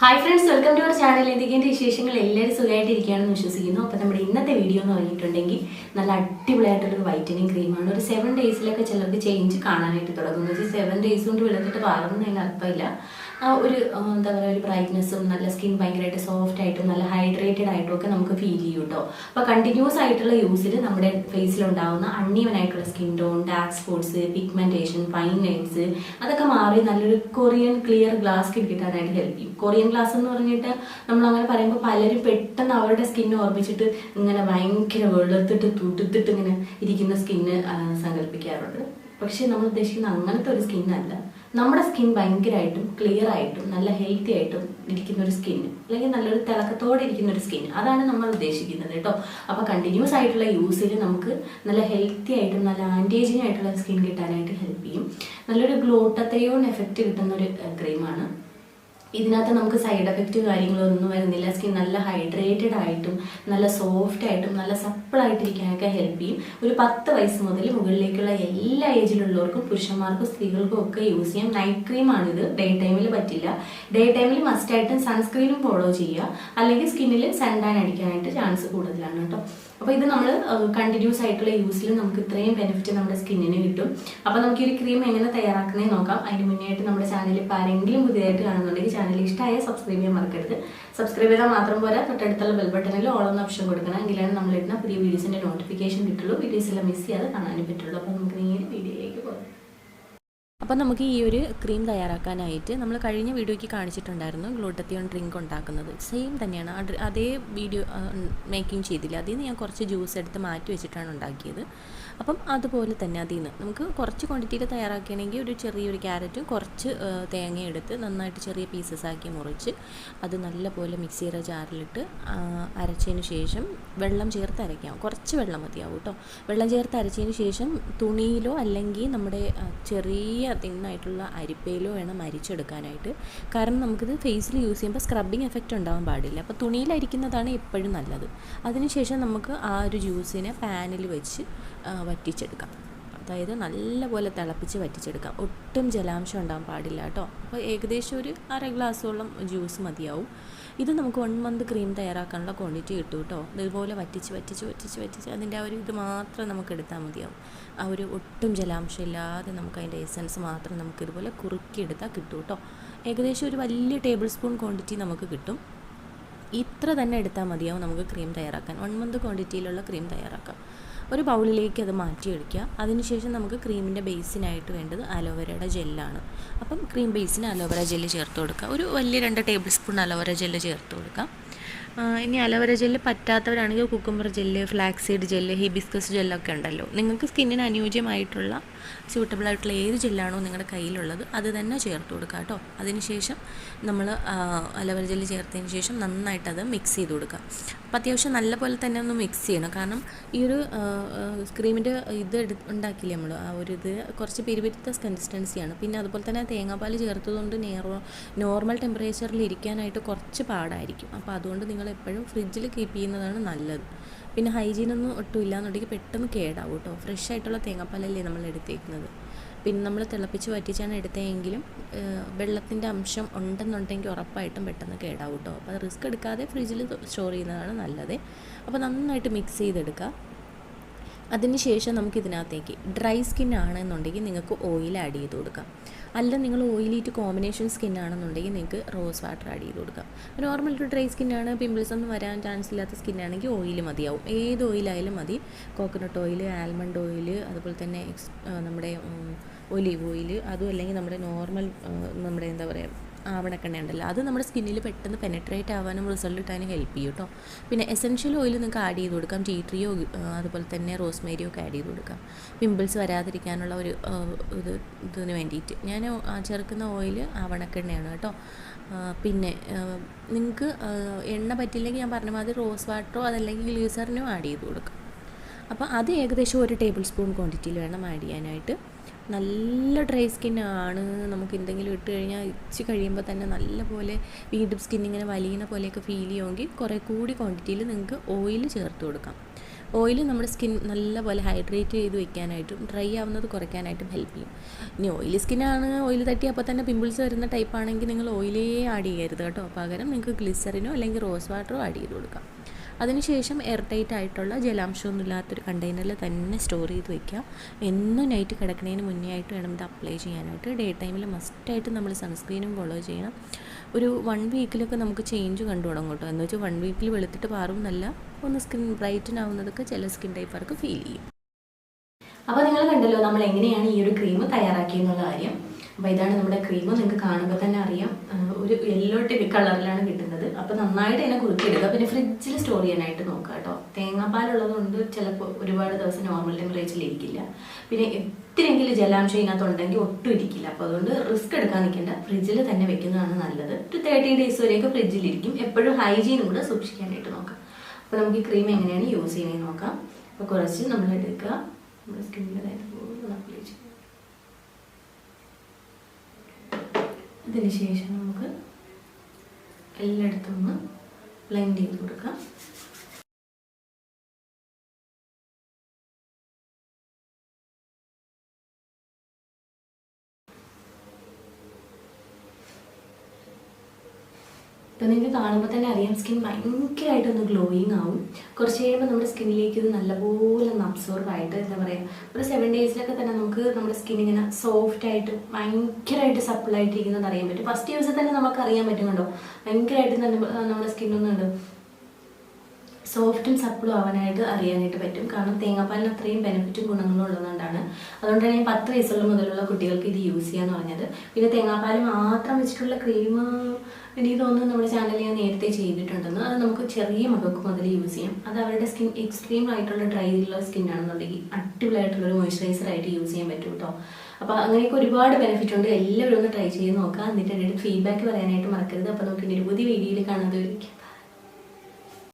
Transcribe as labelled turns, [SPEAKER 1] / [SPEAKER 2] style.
[SPEAKER 1] Hi friends welcome to our channel ഇതിന്റെ വിശേഷങ്ങൾ എല്ലാവരും സുഖമായിട്ടിരിക്കുകയാണെന്ന് വിശ്വസിക്കുന്നു. അപ്പോൾ നമ്മുടെ ഇന്നത്തെ വീഡിയോ എന്ന് പറഞ്ഞിട്ടുണ്ടെങ്കിൽ നല്ല അടിപൊളിയായിട്ടുള്ളൊരു വൈറ്റനിങ് ക്രീമാണ് ഒരു സെവൻ ഡേയ്സിലൊക്കെ ചിലർക്ക് ചേഞ്ച് കാണാനായിട്ട് തുടങ്ങും. എന്ന് വെച്ചാൽ സെവൻ ഡേയ്സ് കൊണ്ട് വെളുത്തിട്ട് വളർന്നതിന് അർത്ഥമില്ല ഒരു എന്താ പറയുക ഒരു ബ്രൈറ്റ്നസ്സും നല്ല സ്കിൻ ഭയങ്കരമായിട്ട് സോഫ്റ്റ് ആയിട്ടും നല്ല ഹൈഡ്രേറ്റഡ് ആയിട്ടും ഒക്കെ നമുക്ക് ഫീൽ ചെയ്യും കേട്ടോ. അപ്പോൾ കണ്ടിന്യൂസ് ആയിട്ടുള്ള യൂസിൽ നമ്മുടെ ഫേസിലുണ്ടാവുന്ന അൺഈവൻ ആയിട്ടുള്ള skin tone dark spots pigmentation fine lines അതൊക്കെ മാറി നല്ലൊരു കൊറിയൻ ക്ലിയർ ഗ്ലാസ് കിട്ടാനായിട്ട് ഹെൽപ്പ് ചെയ്യും. കൊറിയൻ ഗ്ലാസ് എന്ന് പറഞ്ഞിട്ട് നമ്മൾ അങ്ങനെ പറയുമ്പോൾ പലരും പെട്ടെന്ന് അവരുടെ സ്കിൻ ഓർമ്മിച്ചിട്ട് ഇങ്ങനെ ഭയങ്കര വെളുത്തിട്ട് തുടുത്തിട്ട് ഇങ്ങനെ ഇരിക്കുന്ന സ്കിന്ന് സങ്കല്പിക്കാറുണ്ട് പക്ഷെ നമ്മൾ ഉദ്ദേശിക്കുന്ന അങ്ങനത്തെ ഒരു സ്കിന്നല്ല നമ്മുടെ സ്കിൻ ഭയങ്കരമായിട്ടും ക്ലിയർ ആയിട്ടും നല്ല ഹെൽത്തി ആയിട്ടും ഇരിക്കുന്ന ഒരു സ്കിൻ അല്ലെങ്കിൽ നല്ലൊരു തിളക്കത്തോടെ ഇരിക്കുന്ന ഒരു സ്കിൻ അതാണ് നമ്മൾ ഉദ്ദേശിക്കുന്നത് കേട്ടോ. അപ്പോൾ കണ്ടിന്യൂസ് ആയിട്ടുള്ള യൂസിൽ നമുക്ക് നല്ല ഹെൽത്തി ആയിട്ടും നല്ല ആന്റേജിങ് ആയിട്ടുള്ള സ്കിൻ കിട്ടാനായിട്ട് ഹെൽപ്പ് ചെയ്യും. നല്ലൊരു ഗ്ലോട്ടത്തെയോൺ എഫക്റ്റ് കിട്ടുന്ന ഒരു ക്രീമാണ് ഇതിനകത്ത് നമുക്ക് സൈഡ് എഫക്റ്റ് കാര്യങ്ങളൊന്നും വരുന്നില്ല. സ്കിൻ നല്ല ഹൈഡ്രേറ്റഡ് ആയിട്ടും നല്ല സോഫ്റ്റ് ആയിട്ടും നല്ല സപ്പിൾ ആയിട്ടിരിക്കാനൊക്കെ ഹെൽപ്പ് ചെയ്യും. ഒരു പത്ത് വയസ്സ് മുതൽ മുകളിലേക്കുള്ള എല്ലാ ഏജിലുള്ളവർക്കും പുരുഷന്മാർക്കും സ്ത്രീകൾക്കും ഒക്കെ യൂസ് ചെയ്യാം. നൈറ്റ് ക്രീമാണിത് ഡേ ടൈമിൽ പറ്റില്ല. ഡേ ടൈമിൽ മസ്റ്റ് ആയിട്ടും സൺസ്ക്രീനും ഫോളോ ചെയ്യുക. അല്ലെങ്കിൽ സ്കിന്നിൽ സൺടാൻ അടിക്കാനായിട്ട് ചാൻസ് കൂടുതലാണ് കേട്ടോ. അപ്പോൾ ഇത് നമ്മൾ കണ്ടിന്യൂസ് ആയിട്ടുള്ള യൂസിൽ നമുക്ക് ഇത്രയും ബെനിഫിറ്റ് നമ്മുടെ സ്കിന്നിന് കിട്ടും. അപ്പോൾ നമുക്ക് ഈ ക്രീം എങ്ങനെ തയ്യാറാക്കുന്നതെന്ന് നോക്കാം. അതിന് മുന്നേ ആയിട്ട് നമ്മുടെ ചാനലിൽ ഇപ്പോൾ ആരെങ്കിലും പുതിയതായിട്ട് കാണുന്നുണ്ടെങ്കിൽ ചാനൽ ഇഷ്ടമായ സബ്സ്ക്രൈബ് ചെയ്യാൻ മറക്കരുത്. സബ്സ്ക്രൈബ് ചെയ്താൽ മാത്രം പോരാ തൊട്ടടുത്തുള്ള ബെൽ ബട്ടണിൽ ഓൾ എന്ന ഓപ്ഷൻ കൊടുക്കണം. എങ്കിലാണ് നമ്മൾ ഇടുന്ന പുതിയ വീഡിയോസിന്റെ നോട്ടിഫിക്കേഷൻ കിട്ടുള്ളൂ. വീഡിയോസ് എല്ലാം മിസ് ചെയ്യാതെ കാണാനും പറ്റുള്ളൂ. അപ്പോൾ നമുക്ക് നേരെ വീഡിയോയിലേക്ക് പോകാം.
[SPEAKER 2] അപ്പോൾ നമുക്ക് ഈ ഒരു ക്രീം തയ്യാറാക്കാനായിട്ട് നമ്മൾ കഴിഞ്ഞ വീഡിയോയ്ക്ക് കാണിച്ചിട്ടുണ്ടായിരുന്നു ഗ്ലൂട്ടത്തിയോൺ ഡ്രിങ്ക് ഉണ്ടാക്കുന്നത്. സെയിം തന്നെയാണ്. അതേ വീഡിയോ മേക്കിംഗ് ചെയ്തില്ല. അതിൽ നിന്ന് ഞാൻ കുറച്ച് ജ്യൂസ് എടുത്ത് മാറ്റി വെച്ചിട്ടാണ് ഉണ്ടാക്കിയത്. അപ്പം അതുപോലെ തന്നെ അതിൽ നിന്ന് നമുക്ക് കുറച്ച് ക്വാണ്ടിറ്റിയിൽ തയ്യാറാക്കുകയാണെങ്കിൽ ഒരു ചെറിയൊരു ക്യാരറ്റും കുറച്ച് തേങ്ങ എടുത്ത് നന്നായിട്ട് ചെറിയ പീസസ് ആക്കി മുറിച്ച് അത് നല്ലപോലെ മിക്സിയുടെ ജാറിലിട്ട് അരച്ചതിന് ശേഷം വെള്ളം ചേർത്ത് അരയ്ക്കാം. കുറച്ച് വെള്ളം മതിയാവും കേട്ടോ. വെള്ളം ചേർത്ത് അരച്ചതിന് ശേഷം തുണിയിലോ അല്ലെങ്കിൽ നമ്മുടെ ചെറിയ തിന്നായിട്ടുള്ള അരിപ്പയിലോ വേണം അരിച്ചെടുക്കാനായിട്ട്. കാരണം നമുക്കിത് ഫേസിൽ യൂസ് ചെയ്യുമ്പോൾ സ്ക്രബിങ് എഫക്റ്റ് ഉണ്ടാവാൻ പാടില്ല. അപ്പോൾ തുണിയിൽ അരിക്കുന്നതാണ് എപ്പോഴും നല്ലത്. അതിനുശേഷം നമുക്ക് ആ ഒരു ജ്യൂസിനെ പാനിൽ വെച്ച് വറ്റിച്ചെടുക്കാം. അതായത് നല്ലപോലെ തിളപ്പിച്ച് വറ്റിച്ചെടുക്കാം. ഒട്ടും ജലാംശം ഉണ്ടാകാൻ പാടില്ല കേട്ടോ. അപ്പോൾ ഏകദേശം ഒരു അര ഗ്ലാസ്സോളം ജ്യൂസ് മതിയാവും. ഇത് നമുക്ക് വൺ മന്ത് ക്രീം തയ്യാറാക്കാനുള്ള ക്വാണ്ടിറ്റി കിട്ടും കേട്ടോ. ഇതുപോലെ വറ്റിച്ച് വറ്റിച്ച് വറ്റിച്ച് വറ്റിച്ച് അതിന്റെ ആ ഒരു ഇത് മാത്രം നമുക്ക് എടുത്താൽ മതിയാവും. ആ ഒരു ഒട്ടും ജലാംശം ഇല്ലാതെ നമുക്ക് അതിന്റെ എസൻസ് മാത്രം നമുക്ക് ഇതുപോലെ കുറുക്കിയെടുത്താൽ കിട്ടും കേട്ടോ. ഏകദേശം ഒരു വലിയ ടേബിൾ സ്പൂൺ ക്വാണ്ടിറ്റി നമുക്ക് കിട്ടും. ഇത്ര തന്നെ എടുത്താൽ മതിയാവും നമുക്ക് ക്രീം തയ്യാറാക്കാൻ. വൺ മന്ത് ക്വാണ്ടിറ്റിയിലുള്ള ക്രീം തയ്യാറാക്കാം. ഒരു ബൗളിലേക്ക് അത് മാറ്റിയെടുക്കുക. അതിനുശേഷം നമുക്ക് ക്രീമിന്റെ ബേസിനായിട്ട് വേണ്ടത് അലോവേരയുടെ ജെല്ലാണ്. അപ്പം ക്രീം ബേസിന് അലോവേര ജെല്ല് ചേർത്ത് കൊടുക്കുക. ഒരു വലിയ രണ്ട് ടേബിൾ സ്പൂൺ അലോവേര ജെല്ല് ചേർത്ത് കൊടുക്കാം. ഇനി aloe vera gel പറ്റാത്തവരാണെങ്കിൽ cucumber gel flaxseed gel hibiscus ജെല്ലൊക്കെ ഉണ്ടല്ലോ. നിങ്ങൾക്ക് സ്കിന്നിന് അനുയോജ്യമായിട്ടുള്ള സ്യൂട്ടബിൾ ആയിട്ടുള്ള ഏത് ജെല്ലാണോ നിങ്ങളുടെ കയ്യിലുള്ളത് അത് തന്നെ ചേർത്ത് കൊടുക്കുക കേട്ടോ. അതിനുശേഷം നമ്മൾ അലോവേര ജെല്ല് ചേർത്തതിന് ശേഷം നന്നായിട്ട് അത് മിക്സ് ചെയ്ത് കൊടുക്കുക. അപ്പം അത്യാവശ്യം നല്ല പോലെ തന്നെ ഒന്ന് മിക്സ് ചെയ്യണം. കാരണം ഈ ഒരു ക്രീമിന്റെ ഇത് എടു ഉണ്ടാക്കിയില്ലേ നമ്മൾ? ആ ഒരു ഇത് കുറച്ച് പിരിപിരിത്ത കൺസിസ്റ്റൻസിയാണ് പിന്നെ അതുപോലെ തന്നെ തേങ്ങാപ്പാൽ ചേർത്തതുകൊണ്ട് നേറോ നോർമൽ ടെമ്പറേച്ചറിൽ ഇരിക്കാനായിട്ട് കുറച്ച് പാടായിരിക്കും. അപ്പോൾ അതുകൊണ്ട് നിങ്ങൾ എപ്പോഴും ഫ്രിഡ്ജിൽ കീപ്പ് ചെയ്യുന്നതാണ് നല്ലത്. പിന്നെ ഹൈജീനൊന്നും ഒട്ടും ഇല്ലാന്നുണ്ടെങ്കിൽ പെട്ടെന്ന് കേടാവും കേട്ടോ. ഫ്രഷ് ആയിട്ടുള്ള തേങ്ങാപ്പാലല്ലേ നമ്മൾ എടുത്തേക്കുന്നത്. പിന്നെ നമ്മൾ തിളപ്പിച്ച് വറ്റിച്ചാണ് എടുത്തതെങ്കിലും വെള്ളത്തിന്റെ അംശം ഉണ്ടെന്നുണ്ടെങ്കിൽ ഉറപ്പായിട്ടും പെട്ടെന്ന് കേടാവും കേട്ടോ. അപ്പോൾ റിസ്ക് എടുക്കാതെ ഫ്രിഡ്ജിൽ സ്റ്റോർ ചെയ്യുന്നതാണ് നല്ലത്. അപ്പോൾ നന്നായിട്ട് മിക്സ് ചെയ്തെടുക്കുക. അതിനുശേഷം നമുക്ക് ഇതിനകത്തേക്ക് ഡ്രൈ സ്കിൻ ആണെന്നുണ്ടെങ്കിൽ നിങ്ങൾക്ക് ഓയിൽ ആഡ് ചെയ്ത് കൊടുക്കാം. അല്ല നിങ്ങൾ ഓയിലിറ്റ് കോമ്പിനേഷൻ സ്കിൻ ആണെന്നുണ്ടെങ്കിൽ നിങ്ങൾക്ക് റോസ് വാട്ടർ ആഡ് ചെയ്ത് കൊടുക്കാം. നോർമൽ ഒരു ഡ്രൈ സ്കിൻ ആണ് പിമ്പിൾസ് ഒന്നും വരാൻ ചാൻസ് ഇല്ലാത്ത സ്കിൻ ആണെങ്കിൽ ഓയിൽ മതിയാവും. ഏത് ഓയിലായാലും മതി. കോക്കനട്ട് ഓയിൽ ആൽമണ്ട് ഓയിൽ അതുപോലെ തന്നെ നമ്മുടെ ഒലീവ് ഓയിൽ അതും അല്ലെങ്കിൽ നമ്മുടെ നോർമൽ നമ്മുടെ എന്താ പറയുക ആവണക്കെണ്ണ ഉണ്ടല്ലോ അത് നമ്മുടെ സ്കിന്നിൽ പെട്ടെന്ന് പെനട്രേറ്റ് ആവാനും റിസൾട്ട് കിട്ടാനും ഹെൽപ്പ് ചെയ്യും കേട്ടോ പിന്നെ എസെൻഷ്യൽ ഓയിൽ നിങ്ങൾക്ക് ആഡ് ചെയ്ത് കൊടുക്കാം. ടീ ട്രീയോ അതുപോലെ തന്നെ റോസ്മേരിയോ ഒക്കെ ആഡ് ചെയ്ത് കൊടുക്കാം. പിമ്പിൾസ് വരാതിരിക്കാനുള്ള ഒരു ഇത് ഇതിന് വേണ്ടിയിട്ട്. ഞാൻ ചേർക്കുന്ന ഓയിൽ ആവണക്കെണ്ണയാണ് കേട്ടോ. പിന്നെ നിങ്ങൾക്ക് എണ്ണ പറ്റില്ലെങ്കിൽ ഞാൻ പറഞ്ഞ മാതിരി റോസ് വാട്ടറോ അതല്ലെങ്കിൽ ഗ്ലീസറിനോ ആഡ് ചെയ്ത് കൊടുക്കാം. അപ്പോൾ അത് ഏകദേശം ഒരു ടേബിൾ സ്പൂൺ ക്വാണ്ടിറ്റിയിൽ വേണം ആഡ് ചെയ്യാനായിട്ട്. നല്ല ഡ്രൈ സ്കിന്നാണ് നമുക്ക് എന്തെങ്കിലും ഇട്ട് കഴിഞ്ഞാൽ ഇച്ചി കഴിയുമ്പോൾ തന്നെ നല്ല പോലെ വീണ്ടും സ്കിൻ ഇങ്ങനെ വലിയുന്ന പോലെയൊക്കെ ഫീൽ ചെയ്യുമെങ്കിൽ കുറേ കൂടി ക്വാണ്ടിറ്റിയിൽ നിങ്ങൾക്ക് ഓയിൽ ചേർത്ത് കൊടുക്കാം. ഓയിൽ നമ്മുടെ സ്കിൻ നല്ലപോലെ ഹൈഡ്രേറ്റ് ചെയ്ത് വെക്കാനായിട്ടും ഡ്രൈ ആവുന്നത് കുറയ്ക്കാനായിട്ടും ഹെൽപ്പ് ചെയ്യും. ഇനി ഓയിലി സ്കിന്നാണ് ഓയിൽ തട്ടി അപ്പോൾ തന്നെ പിമ്പിൾസ് വരുന്ന ടൈപ്പ് ആണെങ്കിൽ നിങ്ങൾ ഓയിലേ ആഡ് ചെയ്യരുത് കേട്ടോ. പകരം നിങ്ങൾക്ക് ഗ്ലിസറിനോ അല്ലെങ്കിൽ റോസ് വാട്ടറോ ആഡ് ചെയ്ത് കൊടുക്കാം. അതിനുശേഷം എയർ ടൈറ്റ് ആയിട്ടുള്ള ജലാംശമൊന്നും ഇല്ലാത്തൊരു കണ്ടെയ്നറിൽ തന്നെ സ്റ്റോർ ചെയ്ത് വെക്കുക എന്നും നൈറ്റ് കിടക്കുന്നതിന് മുന്നേ ആയിട്ട് വേണം ഇത് അപ്ലൈ ചെയ്യാനായിട്ട്. ഡേ ടൈമിൽ മസ്റ്റായിട്ട് നമ്മൾ സൺസ്ക്രീനും ഫോളോ ചെയ്യണം. ഒരു വൺ വീക്കിലൊക്കെ നമുക്ക് ചേഞ്ച് കണ്ടു തുടങ്ങും കേട്ടോ. എന്ന് വെച്ചാൽ വൺ വീക്കിൽ വെളുത്തിട്ട് പാറും നല്ല ഒന്ന് സ്കിൻ ബ്രൈറ്റൻ ആവുന്നതൊക്കെ ചില സ്കിൻ ടൈപ്പർക്ക് ഫീൽ ചെയ്യും.
[SPEAKER 1] അപ്പോൾ നിങ്ങൾ കണ്ടല്ലോ നമ്മൾ എങ്ങനെയാണ് ഈ ഒരു ക്രീം തയ്യാറാക്കിയെന്നുള്ള കാര്യം. അപ്പോൾ ഇതാണ് നമ്മുടെ ക്രീം. നിങ്ങൾക്ക് കാണുമ്പോൾ തന്നെ അറിയാം. ഒരു യെല്ലോ ടിപ്പ് കളറിലാണ് കിട്ടുന്നത്. അപ്പോൾ നന്നായിട്ട് അതിനെ കുറുക്കിയെടുക്കുക പിന്നെ ഫ്രിഡ്ജിൽ സ്റ്റോർ ചെയ്യാനായിട്ട് നോക്കുക കേട്ടോ. തേങ്ങാപ്പാലുള്ളതുകൊണ്ട് ചിലപ്പോൾ ഒരുപാട് ദിവസം നോർമൽ ടെമ്പറേച്ചറിൽ ഇരിക്കില്ല. പിന്നെ എത്രയെങ്കിലും ജലാംശം ഇതിനകത്ത് ഉണ്ടെങ്കിൽ ഒട്ടും ഇരിക്കില്ല. അപ്പോൾ അതുകൊണ്ട് റിസ്ക് എടുക്കാൻ നിൽക്കേണ്ട. ഫ്രിഡ്ജിൽ തന്നെ വെക്കുന്നതാണ് നല്ലത്. ഒരു തേർട്ടി ഡേയ്സ് വരെയൊക്കെ ഫ്രിഡ്ജിലിരിക്കും എപ്പോഴും ഹൈജീനും കൂടെ സൂക്ഷിക്കാനായിട്ട് നോക്കാം അപ്പോൾ നമുക്ക് ഈ ക്രീം എങ്ങനെയാണ് യൂസ് ചെയ്യുന്നത് നോക്കാം. അപ്പോൾ കുറച്ച് നമ്മൾ എടുക്കുക. നമ്മുടെ സ്കിന്നിലായിട്ട് അതിനുശേഷം നമുക്ക് എല്ലായിടത്തും ഒന്ന് ബ്ലെൻഡ് ചെയ്ത് കൊടുക്കാം. ഇപ്പം നിങ്ങൾക്ക് കാണുമ്പോൾ തന്നെ അറിയാം സ്കിൻ ഭയങ്കരമായിട്ടൊന്ന് ഗ്ലോയിങ് ആവും. കുറച്ച് കഴിയുമ്പോൾ നമ്മുടെ സ്കിന്നിലേക്ക് ഇത് നല്ലപോലെ ഒന്ന് അബ്സോർബ് ആയിട്ട് എന്താ പറയുക ഒരു സെവൻ ഡേയ്സിലൊക്കെ തന്നെ നമുക്ക് നമ്മുടെ സ്കിൻ ഇങ്ങനെ സോഫ്റ്റ് ആയിട്ട് ഭയങ്കരമായിട്ട് സപ്പിൾ ആയിട്ടിരിക്കുന്നത് അറിയാൻ പറ്റും. ഫസ്റ്റ് യൂസിൽ തന്നെ നമുക്ക് അറിയാൻ പറ്റുന്നുണ്ടോ? ഭയങ്കരമായിട്ട് തന്നെ നമ്മുടെ സ്കിന്നൊന്നുണ്ട് സോഫ്റ്റും സപ്പിളും ആവാനായിട്ട് അറിയാനായിട്ട് പറ്റും. കാരണം തേങ്ങാപ്പാലിന് അത്രയും ബെനിഫിറ്റും ഗുണങ്ങളും ഉള്ളതുകൊണ്ടാണ്. അതുകൊണ്ട് തന്നെ പത്ത് വയസ്സുള്ള മുതലുള്ള കുട്ടികൾക്ക് ഇത് യൂസ് ചെയ്യാന്ന് പറഞ്ഞത്. പിന്നെ തേങ്ങാപ്പാൽ മാത്രം വെച്ചിട്ടുള്ള ക്രീം എനിക്ക് തോന്നുന്നു നമ്മുടെ ചാനലിൽ ഞാൻ നേരത്തെ ചെയ്തിട്ടുണ്ടെന്ന്. അത് നമുക്ക് ചെറിയ മക്കൾക്ക് മുതൽ യൂസ് ചെയ്യാം. അത് അവരുടെ സ്കിൻ എക്സ്ട്രീം ആയിട്ടുള്ള ഡ്രൈ ഉള്ള സ്കിൻ ആണെന്നുണ്ടെങ്കിൽ അടിപൊളിയായിട്ടുള്ളൊരു മോയ്സ്ചറൈസർ ആയിട്ട് യൂസ് ചെയ്യാൻ പറ്റും കേട്ടോ അപ്പോൾ അങ്ങനെയൊക്കെ ഒരുപാട് ബെനിഫിറ്റ് ഉണ്ട്. എല്ലാവരും ഒന്ന് ട്രൈ ചെയ്ത് നോക്കാം. എന്നിട്ട് എന്റെ ഫീഡ്ബാക്ക് പറയാനായിട്ട് മറക്കരുത്. അപ്പോൾ നമുക്ക് ഇനി ഒരു വീഡിയോയിൽ കാണാതെ